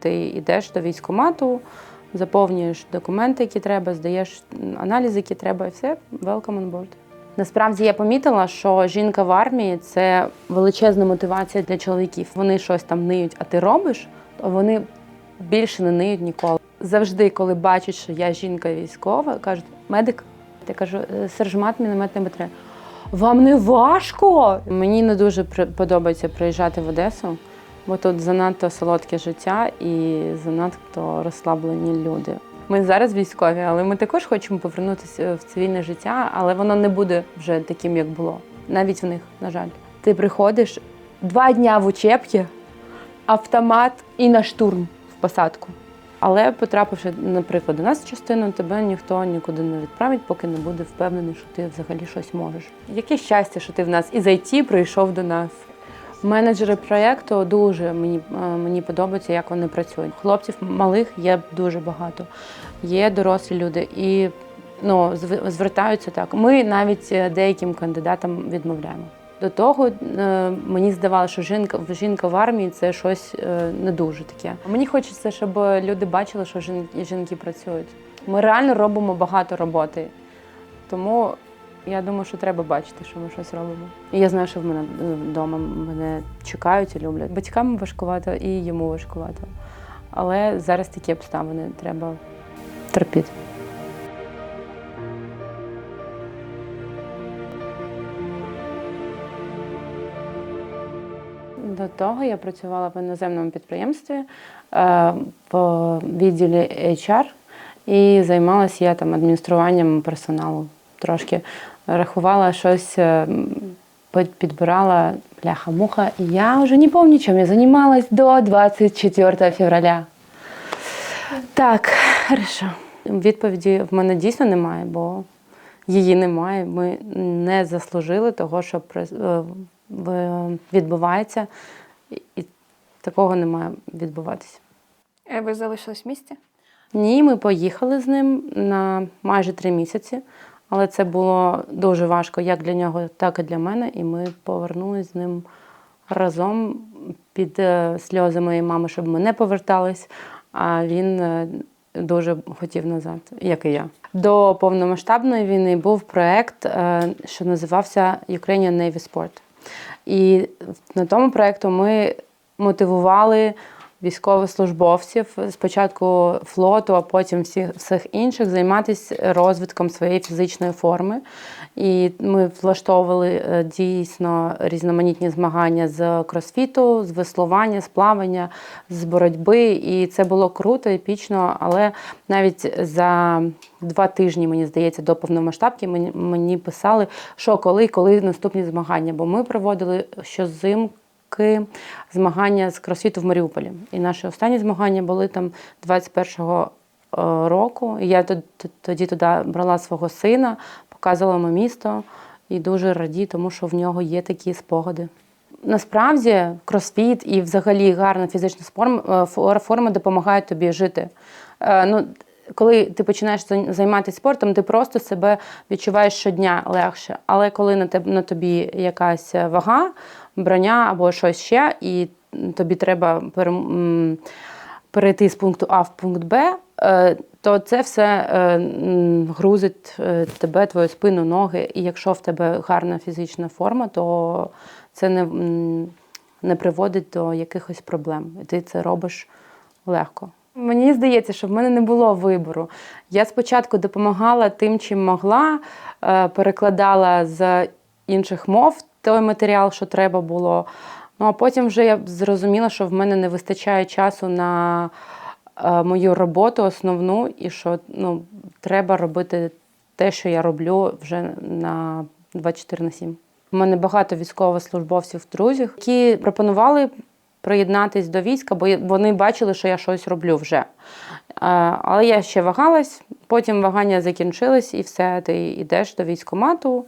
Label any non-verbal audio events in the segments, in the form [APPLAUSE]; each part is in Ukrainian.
ти йдеш до військкомату, заповнюєш документи, які треба, здаєш аналізи, які треба, і все, welcome on board. Насправді я помітила, що жінка в армії це величезна мотивація для чоловіків. Вони щось там ниють, а ти робиш, то вони більше не ниють ніколи. Завжди, коли бачать, що я жінка військова, кажуть, медик. Я кажу, «Е, сержмат мінометний батарея. Вам не важко? Мені не дуже подобається приїжджати в Одесу, бо тут занадто солодке життя і занадто розслаблені люди. Ми зараз військові, але ми також хочемо повернутися в цивільне життя, але воно не буде вже таким, як було. Навіть в них, на жаль. Ти приходиш два дня в учебці, автомат і на штурм в посадку. Але потрапивши, наприклад, до нас в частину, тебе ніхто нікуди не відправить, поки не буде впевнений, що ти взагалі щось можеш. Яке щастя, що ти в нас із IT прийшов до нас. Менеджери проєкту дуже мені, е, мені подобається, як вони працюють. Хлопців малих є дуже багато, є дорослі люди і ну, зв- звертаються так. Ми навіть е, деяким кандидатам відмовляємо. До того е, мені здавалося, що жінка, жінка в армії це щось не дуже таке. Мені хочеться, щоб люди бачили, що жін- жінки працюють. Ми реально робимо багато роботи. Тому я думаю, що треба бачити, що ми щось робимо. І я знаю, що в мене вдома мене чекають і люблять. Батькам важкувато і йому важкувато. Але зараз такі обставини треба терпіти. До того я працювала в іноземному підприємстві е, в відділі HR і займалася я там адмініструванням персоналу. Трошки рахувала щось, е, підбирала бляха-муха. І я вже не пам'ятаю, чим я займалась до 24 февраля. Так, хорошо. Відповіді в мене дійсно немає, бо її немає. Ми не заслужили того, що е, відбувається, і- такого не має відбуватися. Е, Ви залишились в місті? Ні, ми поїхали з ним на майже три місяці, але це було дуже важко як для нього, так і для мене. І ми повернулися з ним разом під е, сльози моєї мами, щоб ми не повертались. А він е, дуже хотів назад, як і я. До повномасштабної війни був проект, е, що називався Ukrainian Navy Sport. І на тому проєкту ми мотивували військовослужбовців спочатку флоту, а потім всіх всіх інших займатися розвитком своєї фізичної форми. І ми влаштовували е, дійсно різноманітні змагання з кросфіту, з веслування, з плавання, з боротьби. І це було круто, епічно. Але навіть за два тижні, мені здається, до повномасштабки мені, мені писали, що коли, коли наступні змагання. Бо ми проводили щозимку роки змагання з кросфіту в Маріуполі. І наші останні змагання були там 21-го е, року. І я тод- тод- тоді туди брала свого сина, показувала йому місто і дуже раді, тому що в нього є такі спогади. Насправді кросфіт і взагалі гарна фізична е, форма допомагають тобі жити. Е, Ну, коли ти починаєш зай- займатися спортом, ти просто себе відчуваєш щодня легше. Але коли на тебе на тобі якась вага, броня або щось ще, і тобі треба перейти з пункту А в пункт Б, е, то це все е, грузить е, тебе, твою спину, ноги. І якщо в тебе гарна фізична форма, то це не, не приводить до якихось проблем. І ти це робиш легко. Мені здається, що в мене не було вибору. Я спочатку допомагала тим, чим могла, е, перекладала з інших мов той матеріал, що треба було. Ну а потім вже я зрозуміла, що в мене не вистачає часу на е, мою роботу основну, і що ну, треба робити те, що я роблю вже на 24 на 7. У мене багато військовослужбовців друзів, які пропонували приєднатись до війська, бо вони бачили, що я щось роблю вже. Е, Але я ще вагалась, потім вагання закінчились, і все, ти йдеш до військкомату,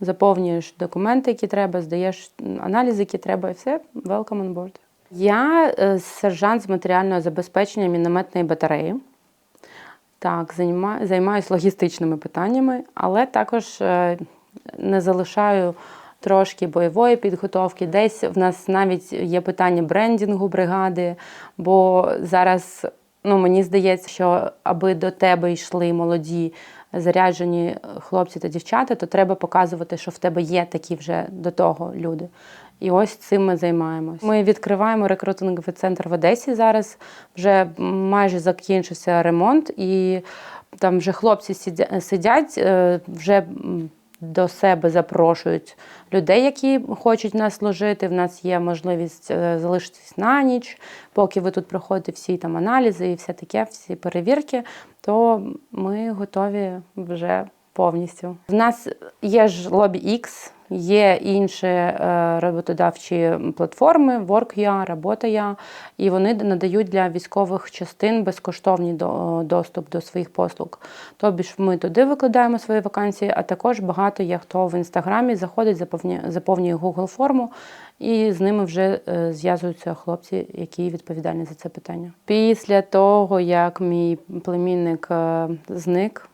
заповнюєш документи, які треба, здаєш аналізи, які треба, і все, welcome on board. Я е, сержант з матеріального забезпечення мінометної батареї. Так, займаюся логістичними питаннями, але також е, не залишаю трошки бойової підготовки. Десь в нас навіть є питання брендінгу бригади, бо зараз ну, мені здається, що аби до тебе йшли молоді заряджені хлопці та дівчата, то треба показувати, що в тебе є такі вже до того люди. І ось цим ми займаємось. Ми відкриваємо рекрутинговий центр в Одесі зараз. Вже майже закінчився ремонт, і там вже хлопці сидять, е, вже до себе запрошують людей, які хочуть в нас служити. В нас є можливість е, залишитись на ніч, поки ви тут проходите всі там аналізи і все таке, всі перевірки, то ми готові вже повністю. В нас є ж лобі X, є інші е, роботодавчі платформи, Work.ua, Робота.ua, і вони надають для військових частин безкоштовний до- доступ до своїх послуг. Тобі ж ми туди викладаємо свої вакансії, а також багато є хто в інстаграмі заходить, заповнює Google форму, і з ними вже е, зв'язуються хлопці, які відповідальні за це питання. Після того, як мій племінник е, зник,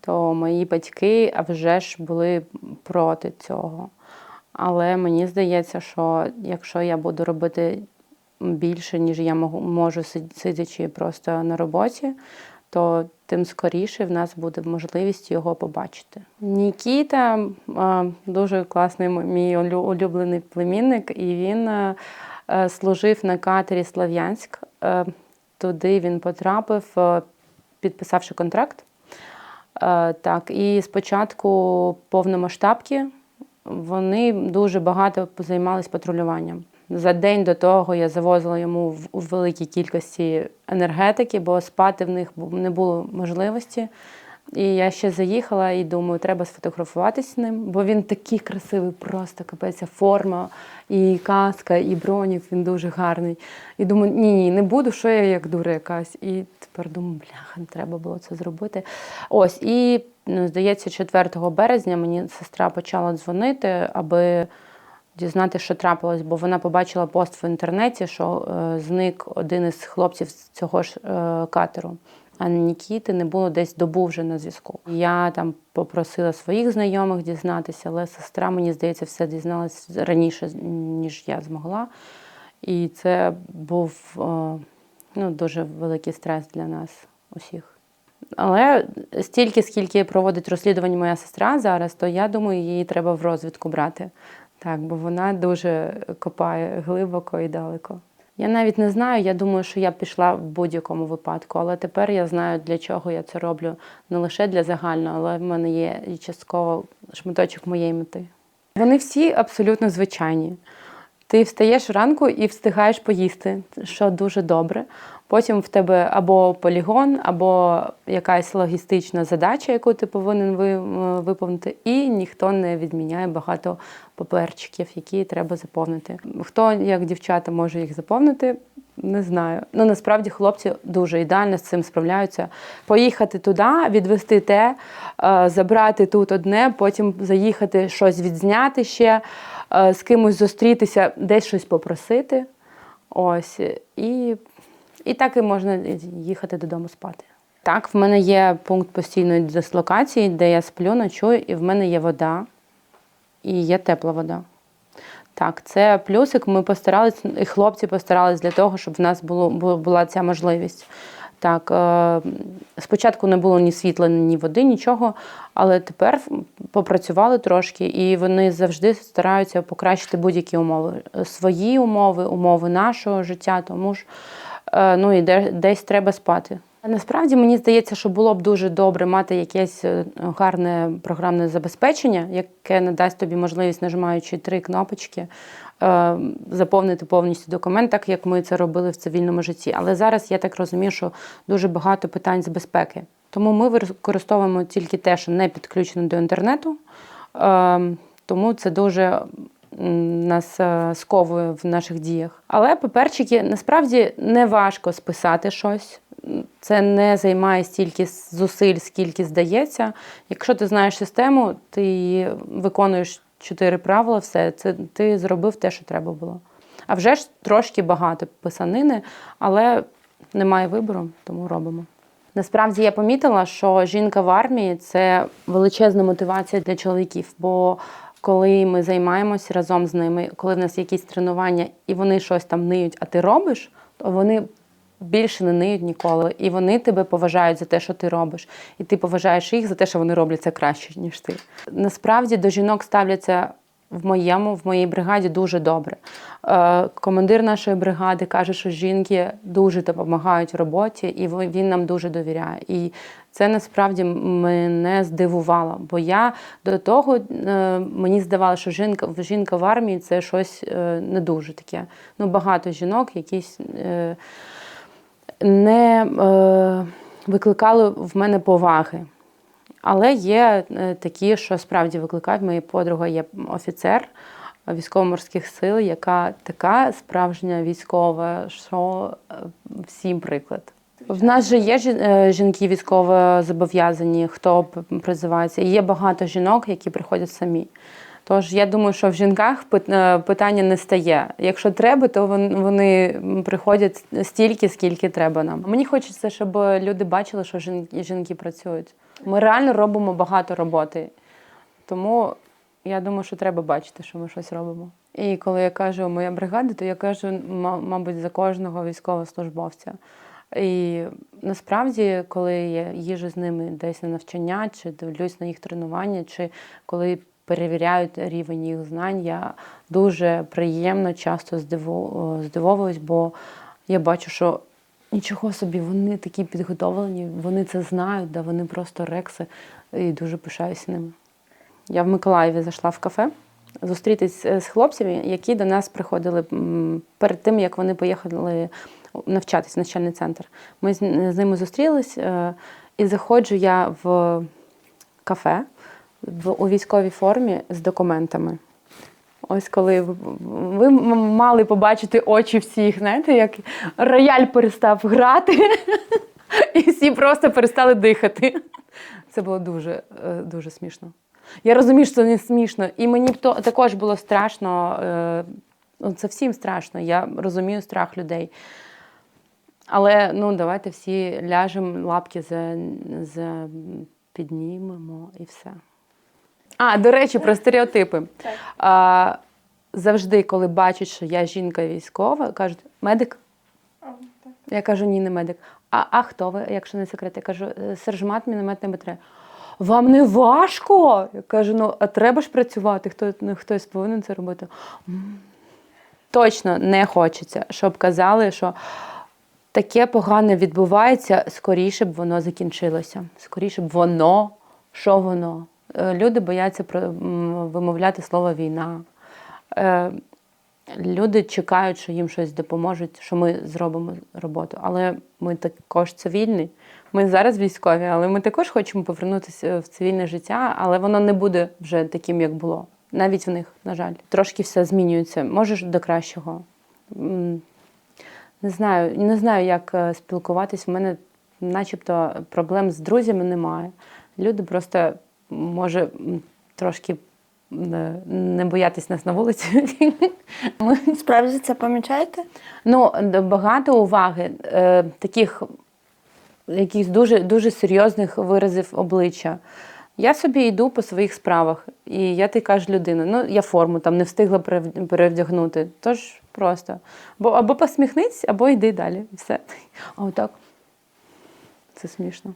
то мої батьки а вже ж були проти цього. Але мені здається, що якщо я буду робити більше, ніж я можу, сидячи просто на роботі, то тим скоріше в нас буде можливість його побачити. Нікіта дуже класний мій улюблений племінник, і він е, е, служив на катері Слов'янськ. Е, Туди він потрапив, е, підписавши контракт. Е, Так, і спочатку повномасштабки вони дуже багато займалися патрулюванням. За день до того я завозила йому в- великій кількості енергетики, бо спати в них не було можливості. І я ще заїхала і думаю, треба сфотографуватись з ним, бо він такий красивий, просто капець, форма, і каска, і бронік, він дуже гарний. І думаю, ні, ні, не буду, що я як дура якась. І тепер думаю, бляха, не треба було це зробити. Ось, і ну, здається, 4 березня мені сестра почала дзвонити, аби дізнати, що трапилось, бо вона побачила пост в інтернеті, що е, зник один із хлопців з цього ж е, катеру. А Нікіти не було десь добу вже на зв'язку. Я там попросила своїх знайомих дізнатися, але сестра, мені здається, все дізналась раніше, ніж я змогла. І це був е, ну, дуже великий стрес для нас усіх. Але стільки, скільки проводить розслідування моя сестра зараз, то я думаю, її треба в розвідку брати. Так, бо вона дуже копає глибоко і далеко. Я навіть не знаю, я думаю, що я б пішла в будь-якому випадку, але тепер я знаю, для чого я це роблю. Не лише для загального, але в мене є частково шматочок моєї мети. Вони всі абсолютно звичайні. Ти встаєш вранку і встигаєш поїсти, що дуже добре. Потім в тебе або полігон, або якась логістична задача, яку ти повинен е, виповнити, і ніхто не відміняє багато паперчиків, які треба заповнити. Хто, як дівчата, може їх заповнити, не знаю. Ну насправді хлопці дуже ідеально з цим справляються. Поїхати туди, відвести те, е, забрати тут одне, потім заїхати щось відзняти ще, з кимось зустрітися, десь щось попросити. Ось. І, і так і можна їхати додому спати. Так, в мене є пункт постійної дислокації, де я сплю, ночую, і в мене є вода, і є тепла вода. Так, це плюсик. Ми постарались, і хлопці постарались для того, щоб в нас було, була ця можливість. Так, е, спочатку не було ні світла, ні води, нічого, але тепер попрацювали трошки, і вони завжди стараються покращити будь-які умови. Свої умови, умови нашого життя, тому ж е, ну, і де, десь треба спати. Насправді мені здається, що було б дуже добре мати якесь е, гарне програмне забезпечення, яке надасть тобі можливість, нажимаючи три кнопочки, е, заповнити повністю документ, так як ми це робили в цивільному житті. Але зараз я так розумію, що дуже багато питань з безпеки. Тому ми використовуємо тільки те, що не підключено до інтернету. Е, Тому це дуже нас сковує в наших діях. Але паперчики насправді не важко списати щось. Це не займає стільки зусиль, скільки здається. Якщо ти знаєш систему, ти виконуєш чотири правила, все, це ти зробив те, що треба було. А вже ж трошки багато писанини, але немає вибору, тому робимо. Насправді я помітила, що жінка в армії це величезна мотивація для чоловіків, бо коли ми займаємося разом з ними, коли в нас якісь тренування і вони щось там ниють, а ти робиш, то вони більше не ниють ніколи. І вони тебе поважають за те, що ти робиш. І ти поважаєш їх за те, що вони роблять це краще, ніж ти. Насправді до жінок ставляться в моєму, в моїй бригаді дуже добре. Е, командир нашої бригади каже, що жінки дуже допомагають роботі, і він нам дуже довіряє. І це насправді мене здивувало, бо я до того е, мені здавалося, що жінка, жінка в армії це щось е, не дуже таке. Ну, багато жінок якісь е, не е, викликали в мене поваги. Але є е, такі, що справді викликають. Моя подруга є офіцер військово-морських сил, яка така справжня військова, що е, всім приклад. В нас же є жінки військово зобов'язані, хто призивається. І є багато жінок, які приходять самі. Тож я думаю, що в жінках е, питання не стає. Якщо треба, то вони приходять стільки, скільки треба нам. Мені хочеться, щоб люди бачили, що жінки, працюють. Ми реально робимо багато роботи. Тому я думаю, що треба бачити, що ми щось робимо. І коли я кажу моя бригада, то я кажу, ма- мабуть, за кожного військовослужбовця. І насправді, коли я їжджу з ними десь на навчання, чи дивлюсь на їх тренування, чи коли перевіряють рівень їх знань, я дуже приємно часто здивовуюсь, бо я бачу, що нічого собі, вони такі підготовлені, вони це знають, да, вони просто рекси, і дуже пишаюся ними. Я в Миколаєві зайшла в кафе зустрітись е, з хлопцями, які до нас приходили перед тим, як вони поїхали навчатись в навчальний центр. Ми з, з ними зустрілись, е, і заходжу я в кафе в, у військовій формі з документами. Ось коли ви, мали побачити очі всіх, знаєте, як рояль перестав грати, [LAUGHS] і всі просто перестали дихати. Це було дуже, е, дуже смішно. Я розумію, що це не смішно. І мені то також було страшно. е, ну, Це всім страшно. Я розумію страх людей. Але ну, давайте всі ляжемо, лапки за, за піднімемо і все. А, до речі, про стереотипи. А, завжди, коли бачать, що я жінка військова, кажуть, медик. Я кажу, ні, не медик. А, а хто ви, якщо не секрет? Я кажу, «Е, сержант мінометної батареї. Вам не важко? Я кажу, ну а треба ж працювати, хто, ну, хтось повинен це робити. Точно не хочеться, щоб казали, що таке погане відбувається, скоріше б воно закінчилося. Скоріше б воно, що воно. Е, Люди бояться вимовляти слово війна. Е, Люди чекають, що їм щось допоможуть, що ми зробимо роботу. Але ми також цивільні. Ми зараз військові, але ми також хочемо повернутися в цивільне життя, але воно не буде вже таким, як було. Навіть в них, на жаль, трошки все змінюється. Може до кращого. Не знаю, не знаю, як е, спілкуватись. У мене, начебто, проблем з друзями немає. Люди просто може трошки не боятись нас на вулиці. [LAUGHS] Справді це помічаєте? Ну, багато уваги, е, таких якихось дуже, дуже серйозних виразів обличчя. Я собі йду по своїх справах, і я така ж людина. Ну, я форму там не встигла перевдягнути. Тож просто. Бо або посміхнись, або йди далі. Все. [LAUGHS] А отак. Це смішно.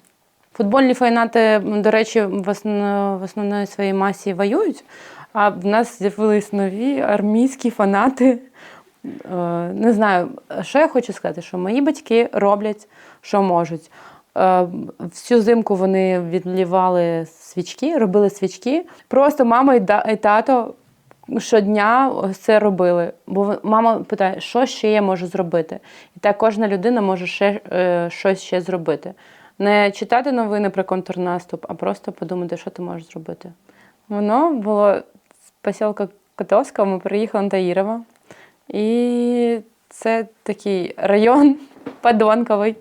Футбольні фанати, до речі, в, основно, в основної своїй масі воюють, а в нас з'явились нові армійські фанати. Е, Не знаю, що я хочу сказати, що мої батьки роблять, що можуть. Е, Всю зимку вони відлівали свічки, робили свічки. Просто мама і тато щодня це робили. Бо мама питає, що ще я можу зробити. І так кожна людина може ще е, щось ще зробити. Не читати новини про контрнаступ, а просто подумати, що ти можеш зробити. Воно було з посілка Котовського, ми приїхали на Таїрово. І це такий район [LAUGHS] подонковий.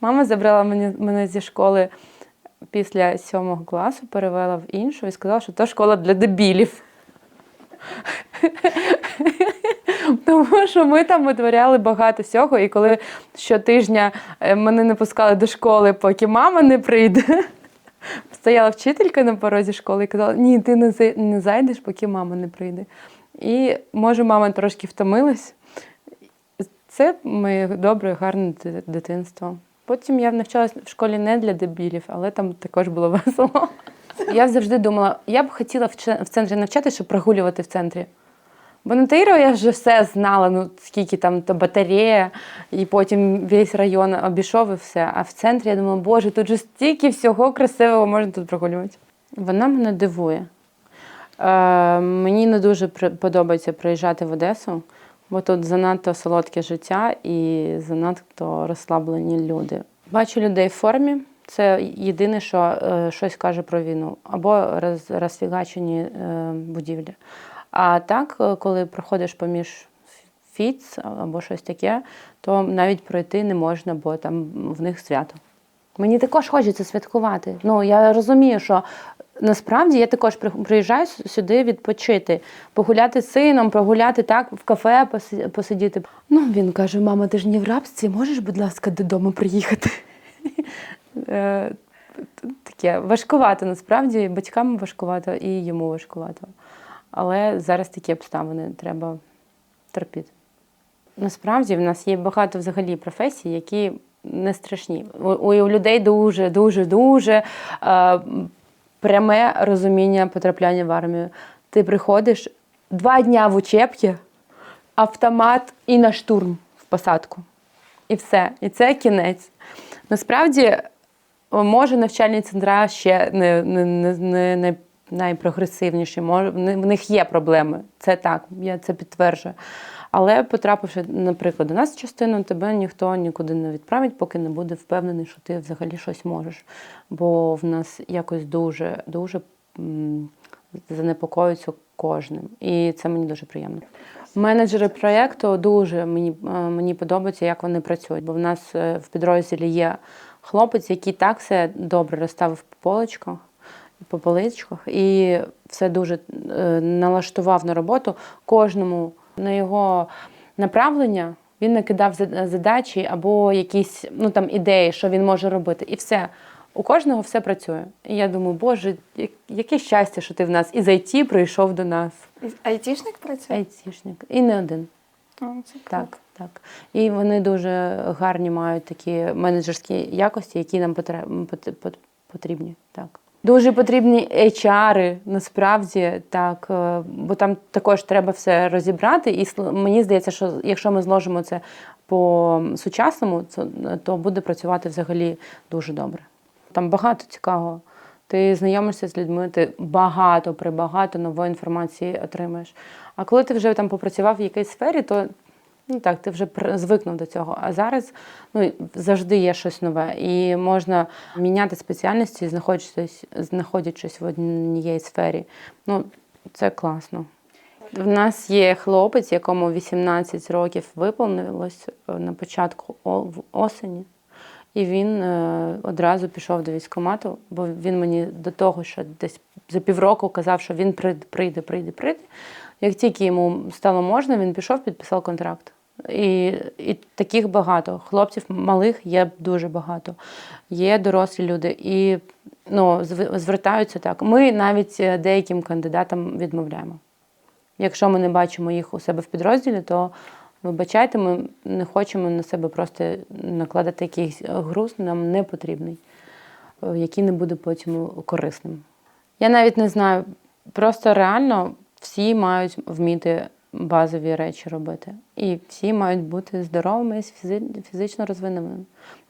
Мама забрала мене, зі школи після сьомого класу, перевела в іншу і сказала, що то школа для дебілів. [LAUGHS] Тому що ми там витворяли багато всього, і коли щотижня е, мене не пускали до школи, поки мама не прийде, [LAUGHS] Стояла вчителька на порозі школи і казала: ні, ти не, зай- не зайдеш, поки мама не прийде. І може, мама трошки втомилась. Це моє добре, гарне дитинство. Потім я навчалась в школі не для дебілів, але там також було [LAUGHS] весело. Я завжди думала, я б хотіла в центрі навчатися, щоб прогулювати в центрі. Бо на Таїрово я вже все знала, ну скільки там то батарея, і потім весь район обійшов і все. А в центрі я думала, боже, тут же стільки всього красивого можна тут прогулювати. Вона мене дивує. Е, мені не дуже подобається приїжджати в Одесу, бо тут занадто солодке життя і занадто розслаблені люди. Бачу людей в формі. Це єдине, що е, щось каже про війну, або роз, розфігачені е, будівлі. А так, е, коли проходиш поміж фіц або щось таке, то навіть пройти не можна, бо там в них свято. Мені також хочеться святкувати. Ну я розумію, що насправді я також приїжджаю сюди відпочити, погуляти з сином, прогуляти так в кафе, посидіти. Ну він каже: мама, ти ж не в рабстві, можеш, будь ласка, додому приїхати? [LAUGHS] Е, Таке важкувато насправді, батькам важкувато і йому важкувато. Але зараз такі обставини треба терпіти. Насправді в нас є багато взагалі професій, які не страшні. У, у людей дуже, дуже, дуже е, пряме розуміння потрапляння в армію. Ти приходиш два дня в учебці, автомат і на штурм в посадку. І все. І це кінець. Насправді, може, навчальні центра ще не, не, не, не, найпрогресивніші, в них є проблеми. Це так, я це підтверджую. Але потрапивши, наприклад, до нас частину, тебе ніхто нікуди не відправить, поки не буде впевнений, що ти взагалі щось можеш. Бо в нас якось дуже, дуже занепокоюються кожним. І це мені дуже приємно. Менеджери проєкту дуже мені, е, мені подобається, як вони працюють. Бо в нас е, в підрозділі є хлопець, який так все добре розставив по полочках, по поличках, і все дуже е, налаштував на роботу кожному на його направлення. Він накидав задачі або якісь ну там ідеї, що він може робити, і все. У кожного все працює. І я думаю, боже, яке щастя, що ти в нас із IT прийшов до нас. Айтішник працює? Айтішник. І не один. О, це Так, так. І вони дуже гарні мають такі менеджерські якості, які нам потрібні. Так. Дуже потрібні HR, насправді, так, е, бо там також треба все розібрати. І мені здається, що якщо ми зложимо це по сучасному, то, то буде працювати взагалі дуже добре. Там багато цікавого. Ти знайомишся з людьми, ти багато, прибагато нової інформації отримаєш. А коли ти вже там попрацював в якійсь сфері, то ну так, ти вже звикнув до цього. А зараз ну, завжди є щось нове. І можна міняти спеціальності, знаходячись, знаходячись в одній сфері. Ну, це класно. В нас є хлопець, якому 18 років виповнилось е, на початку осені. І він е, одразу пішов до військкомату, бо він мені до того, що десь за півроку казав, що він прийде, прийде, прийде, прийде. Як тільки йому стало можна, він пішов, підписав контракт. І, і таких багато. Хлопців малих є дуже багато. Є дорослі люди. І ну, звертаються так. Ми навіть е, деяким кандидатам відмовляємо. Якщо ми не бачимо їх у себе в підрозділі, то вибачайте, ми не хочемо на себе просто накладати якийсь груз, нам не потрібний, е, який не буде потім корисним. Я навіть не знаю, просто реально всі мають вміти базові речі робити. І всі мають бути здоровими і фізично розвиненими.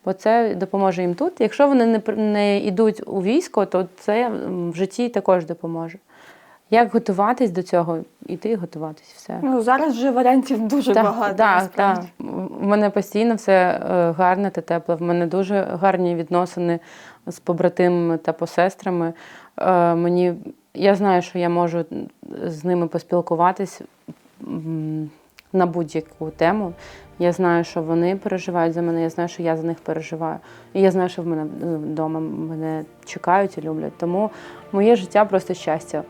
Бо це допоможе їм тут. Якщо вони не, не йдуть у військо, то це в житті також допоможе. Як готуватись до цього? Іти готуватись все. Ну, зараз вже варіантів дуже Так, багато. так, так. У мене постійно все е, гарне та тепле. В мене дуже гарні відносини з побратимами та посестрами. Е, Мені я знаю, що я можу з ними поспілкуватись на будь-яку тему. Я знаю, що вони переживають за мене, я знаю, що я за них переживаю. І я знаю, що в мене вдома мене чекають і люблять. Тому моє життя просто щастя.